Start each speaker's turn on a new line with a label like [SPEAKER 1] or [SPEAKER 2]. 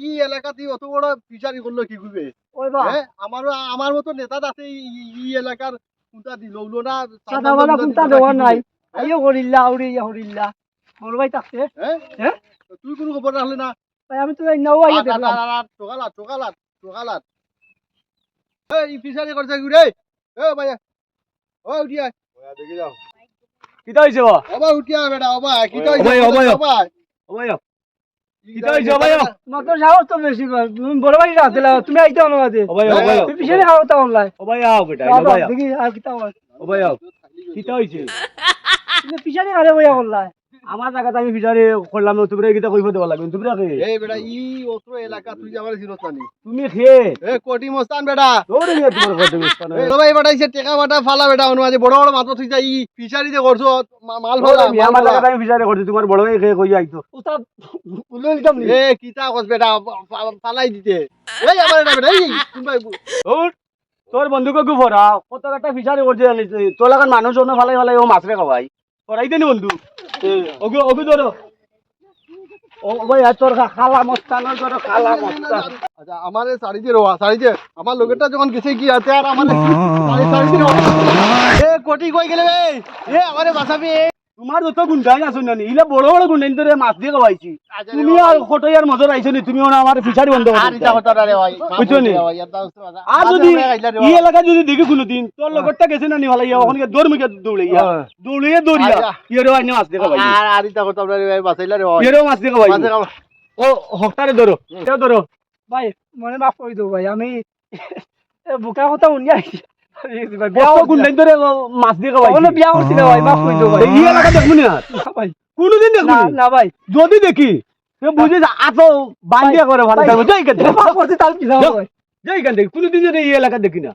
[SPEAKER 1] ই এলাকাতে অত বড় ফিশারি করল কি করবে?
[SPEAKER 2] ওই বা
[SPEAKER 1] হ্যাঁ আমার আমার মতো নেতা আছে ই- ই- ই এলাকার কোনটা দিল না
[SPEAKER 2] সাদাওয়ালা কোনটা দেওয়ার নাই? আইও করিল্লা আউরি করিল্লা বড় ভাই থাকতে
[SPEAKER 1] হ্যাঁ?
[SPEAKER 2] হ্যাঁ?
[SPEAKER 1] তুই কোনো খবর রাখলে না?
[SPEAKER 2] ভাই আমি তো নাও আইয়া দেখলাম।
[SPEAKER 1] টোকালাত টোকালাত টোকালাত এই ফিশারি করছে কি রে এ ভাইয়া। ও উঠিয়া দেখি যাও।
[SPEAKER 3] কিতা হইছে বা
[SPEAKER 1] ওবা উঠিয়া বেটা ওবা কি তো
[SPEAKER 3] ওবাই, ওবাই।
[SPEAKER 1] ওবা
[SPEAKER 2] তো সাহস তো বেশি ভাই তুমি বড় ভাই রাখতে তুমি আইতে অনুবাদে তুমি পিছনে খাও তা অনলাইন
[SPEAKER 3] ওবাই আও বেটা
[SPEAKER 2] দেখি আর কিতা হয়।
[SPEAKER 3] ওবাই আও কিতা হইছে?
[SPEAKER 2] পিছনে খালে বইয়া অনলাইন
[SPEAKER 3] আমার জায়গাতে আমি ফিচারে করলাম তোমরা কিতা কইব দেওয়া লাগবে তোমরা কে?
[SPEAKER 1] এই বেটা ই অত্র এলাকা তুই আমার চিনত নানি
[SPEAKER 3] তুমি খে
[SPEAKER 1] এ কোটি মস্তান বেটা।
[SPEAKER 3] দৌড়ে গিয়ে তোমার থেকে স্থান
[SPEAKER 1] এ ভাই বাটাইছে টেকা বাটা ফালা বেটা অনুমানে বড় বড় মাত্র তুই যা ই ফিশারিতে করছ মাল ফালা
[SPEAKER 3] আমার। জায়গাতে আমি ফিচারে করছি তোমার বড় ভাই খে কই আইতো?
[SPEAKER 2] উস্তাদ উল্লে নিতাম নি।
[SPEAKER 1] এ কিতা কস বেটা ফালাই দিতে। এই আমার এটা বেটা এই কোনবাই
[SPEAKER 3] দৌড় তোর বন্ধুকে গু ভরা কত একটা ফিচারে করছে তোর লাগান মানুষ অন্য ফালাই ফালাই ও মাছরে খাওয়াই করাইতে নি বন্ধু। ওগু ওগো ধরো। ও ভাই আর তোর খা- খালা মস্তান ওই তোর খালা মস্তান
[SPEAKER 1] আচ্ছা আমার শাড়িতে রোয়া শাড়িতে আমার লোকেরটা যখন গেছে কি আছে আর আমার এ কোটি কই গেলে এ আমারে বাঁচাবি।
[SPEAKER 3] তোমার যত গুন্ডাই আছো না ইলা বড় বড় গুন্ডাই তোরে মাছ দিয়ে খাওয়াইছি। তুমি আর খটই আর মজা আইছো নি তুমি আমার ফিচারি বন্ধ করে বুঝছ নি? আর যদি ই এলাকা যদি দেখি কোনোদিন তোর লগরটা গেছে না নি ভালো ইয়া ওখানে দৌড় মুখে দৌড়াইয়া। দৌড়িয়ে দৌড়িয়া
[SPEAKER 1] আচ্ছা।
[SPEAKER 3] ইয়েরও আইনে মাছ দিয়ে খাওয়াইছি।
[SPEAKER 1] আর আর ইটা কথা রে ভাই বাঁচাইলা রে
[SPEAKER 3] ইয়েরও মাছ দিয়ে খাওয়াইছি।
[SPEAKER 1] মাঝে খাওয়া।
[SPEAKER 3] ও হকটারে ধরো এটাও ধরো।
[SPEAKER 2] ভাই মনে মাফ করে দেবো ভাই আমি এ বোকা কথা শুনি
[SPEAKER 3] কোনোদিন দেখব
[SPEAKER 2] না ভাই।
[SPEAKER 3] যদি দেখি বুঝিস আতো বান্ধিয়া করে ভালো থাকবে যাই কেন
[SPEAKER 2] করছি তার কি
[SPEAKER 3] যাই কেন দেখি কোনোদিন যদি এই এলাকা দেখি না।